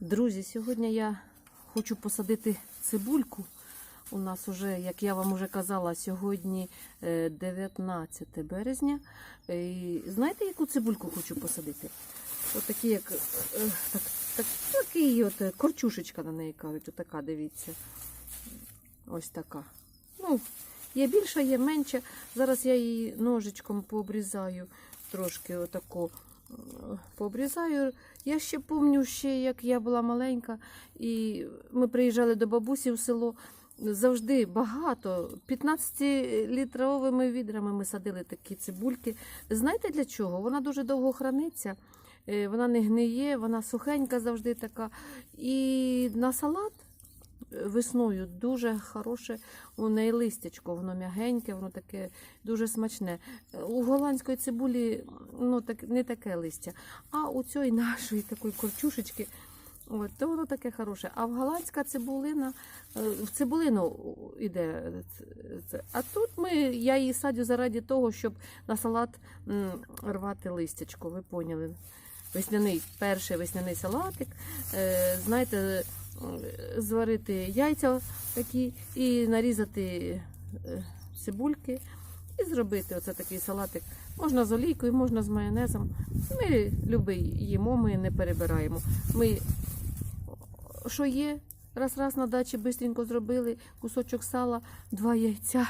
Друзі, сьогодні я хочу посадити цибульку. У нас вже, як я вам вже казала, сьогодні е, 19 березня. Е, І знаєте, яку цибульку хочу посадити? От такі, як е, так, так, такий от е, корчушечка на неї кажуть, отака, дивіться. Ось така. Ну, є більша, є менша. Зараз я її ножичком пообрізаю трошки отако е, пообрізаю. Я ще пам'ятаю, ще як я була маленька, і ми приїжджали до бабусі в село. Завжди багато, 15-літровими відрами ми садили такі цибульки. Знаєте для чого? Вона дуже довго храниться, е, вона не гниє, вона сухенька завжди така. І на салат весною дуже хороше у неї листячко, воно м'ягеньке, воно таке дуже смачне. Е, У голландської цибулі ну, так, не таке листя, а у цієї нашої такої корчушечки. От, то воно таке хороше. А в голландська цибулина, е, в цибулину йде. це. А тут ми, я її садю заради того, щоб на салат рвати листячко, ви поняли. Весняний, перший весняний салатик. Е, знаєте, е, зварити яйця такі і нарізати е, цибульки і зробити оце такий салатик. Можна з олійкою, можна з майонезом. Ми любий їмо, ми не перебираємо. Ми що є, раз-раз на дачі бистренько зробили кусочок сала, два яйця,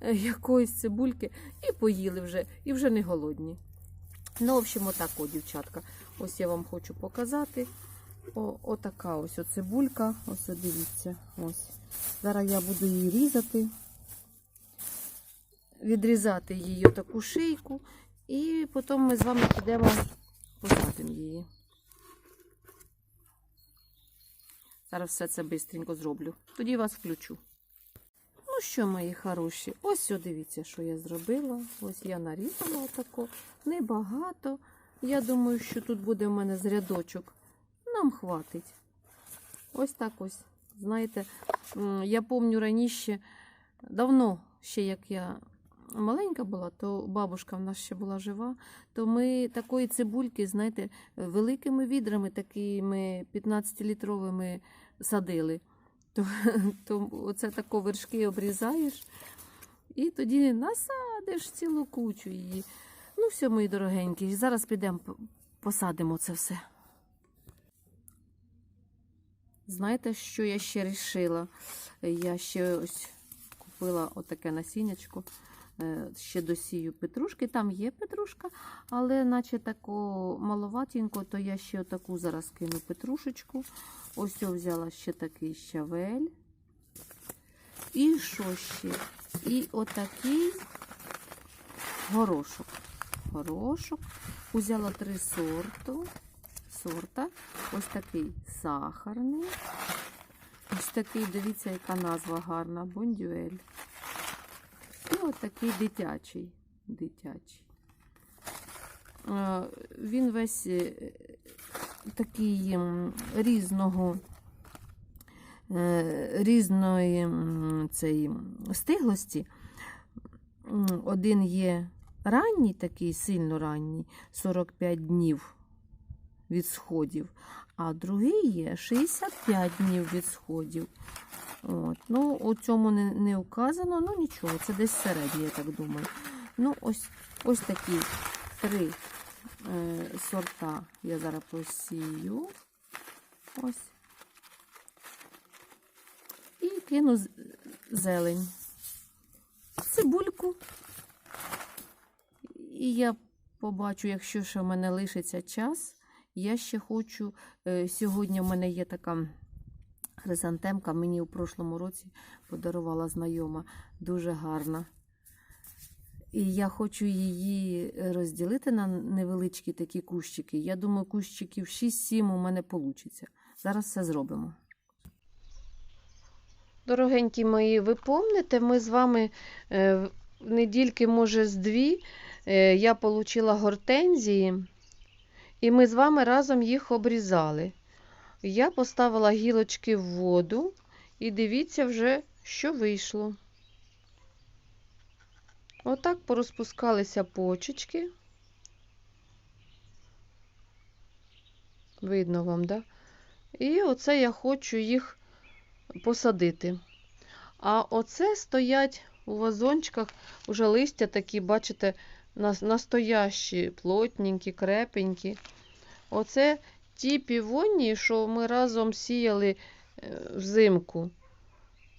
е, якоїсь цибульки і поїли вже, і вже не голодні. Ну, в общем, отак, дівчатка. Ось я вам хочу показати. О, отака ось о цибулька. Ось дивіться. Ось. Зараз я буду її різати, відрізати її таку шийку, і потім ми з вами підемо посадимо її. Зараз все це швидко зроблю. Тоді вас включу. Ну що, мої хороші, ось дивіться, що я зробила. Ось я нарізала отако. Небагато. Я думаю, що тут буде в мене з рядочок. Нам хватить. Ось так ось. Знаєте, я пам'ятаю раніше, давно, ще як я маленька була, то бабушка в нас ще була жива, то ми такої цибульки, знаєте, великими відрами, такими 15-літровими садили. То, то оце тако вершки обрізаєш і тоді насадиш цілу кучу її. Ну, все, мої дорогенькі, зараз підемо посадимо це все. Знаєте, що я ще рішила? Я ще ось купила отаке насіннячко. Е, Ще досію петрушки. Там є петрушка, але наче тако маловатенько, то я ще отаку зараз кину петрушечку. Ось я взяла ще такий щавель. І що ще? І отакий горошок. Горошок. Взяла три сорту. Сорта. Ось такий сахарний. Ось такий, дивіться, яка назва гарна. Бондюель. І от такий дитячий. Дитячий. Е, Він весь е, такий різного, е, різної цей, стиглості. Один є ранній, такий сильно ранній, 45 днів від сходів, а другий є 65 днів від сходів. От. Ну, у цьому не, не указано, ну нічого, це десь середнє, я так думаю. Ну, ось, ось такі три е, сорта я зараз посію. Ось. І кину зелень. Цибульку. І я побачу, якщо ще в мене лишиться час, я ще хочу. е, Сьогодні в мене є така хризантемка, мені у прошлому році подарувала знайома, дуже гарна. І я хочу її розділити на невеличкі такі кущики. Я думаю, кущиків 6-7 у мене вийде. Зараз все зробимо. Дорогенькі мої, ви пам'ятаєте, ми з вами е, недільки, може, з дві, е, я отримала гортензії, і ми з вами разом їх обрізали. Я поставила гілочки в воду, і дивіться вже, що вийшло. Отак порозпускалися почечки. Видно вам, да? І оце я хочу їх посадити. А оце стоять у вазончиках уже листя такі, бачите, настоящі, плотненькі, крепенькі. Оце ті півонії, що ми разом сіяли е, взимку.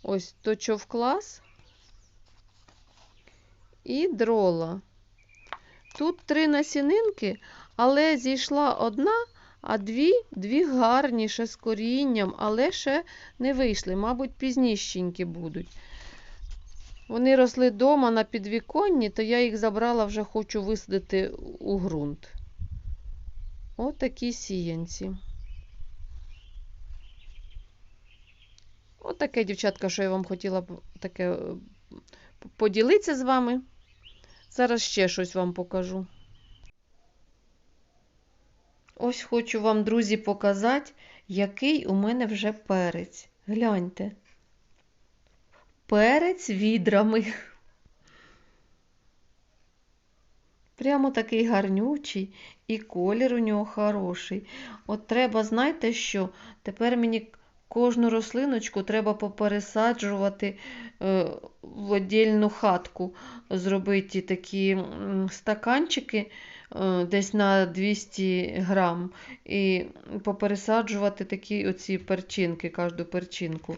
Ось то човклас і дрола. Тут три насінинки, але зійшла одна, а дві, дві гарні, ще з корінням, але ще не вийшли, мабуть, пізнішенькі будуть. Вони росли вдома на підвіконні, то я їх забрала, вже хочу висадити у ґрунт. Ось такі сіянці. Ось таке, дівчатка, що я вам хотіла таке е, поділитися з вами. Зараз ще щось вам покажу. Ось хочу вам, друзі, показати, який у мене вже перець. Гляньте. Перець відрами. Прямо такий гарнючий, і колір у нього хороший. От треба, знаєте що? Тепер мені кожну рослиночку треба попересаджувати е, в віддільну хатку, зробити такі стаканчики е, десь на 200 грам, і попересаджувати такі оці перчинки, кожну перчинку.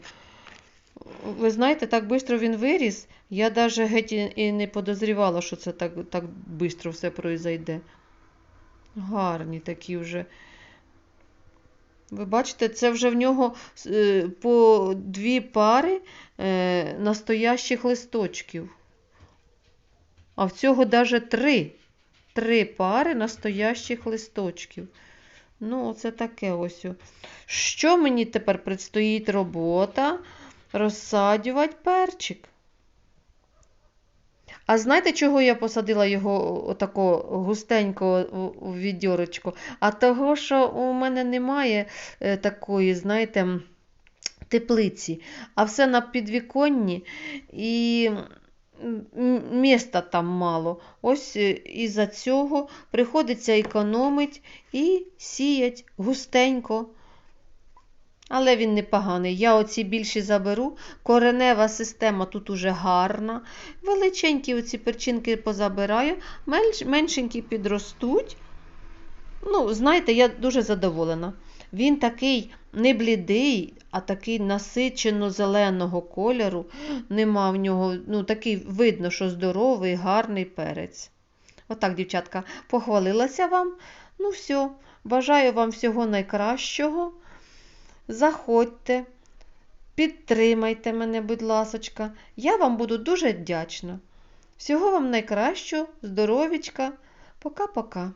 Ви знаєте, так швидко він виріс. Я навіть геть і не подозрівала, що це так, так швидко все пройде. Гарні такі вже. Ви бачите, це вже в нього е, по дві пари е, настоящих листочків. А в цього навіть три. Три пари настоящих листочків. Ну, оце таке ось. Що мені тепер предстоїть робота? Розсадювати перчик. А знаєте, чого я посадила його отако густенько у відьорочку? А того, що у мене немає е, такої, знаєте, теплиці, а все на підвіконні і міста там мало. Ось е, із-за цього приходиться економити і сіять густенько. Але він непоганий. Я оці більші заберу. Коренева система тут уже гарна. Величенькі оці перчинки позабираю, менш, меншенькі підростуть. Ну, знаєте, я дуже задоволена. Він такий не блідий, а такий насичено-зеленого кольору. Нема в нього, ну, такий видно, що здоровий, гарний перець. Отак, дівчатка, похвалилася вам. Ну, все, бажаю вам всього найкращого. Заходьте, підтримайте мене, будь ласочка. Я вам буду дуже вдячна. Всього вам найкращого, здоровічка. Пока-пока.